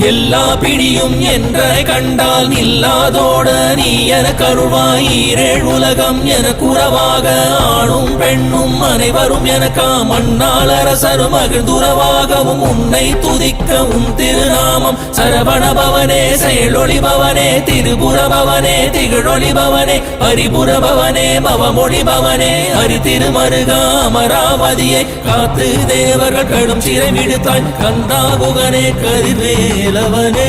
எல்லா பிடியும் என்ற கண்டால் இல்லாதோட நீ என கருவாய் ஈரேழ் உலகம் என குறவாக ஆணும் பெண்ணும் அனைவரும் எனக்கா மண்ணால் அரசரும் மகிழ்ந்துறவாகவும் உன்னை துதிக்க உன் திருநாமம் சரவண பவனே செயலொளி பவனே திருபுர பவனே திகழொளி பவனே பரிபுர பவனே பவமொழி பவனே. ஹரி திருமருகா அமராவதியை காத்து தேவர்கள் கடும் சிறை விடுத்தாய் கந்தா குகனே கதிர்வேலவனே.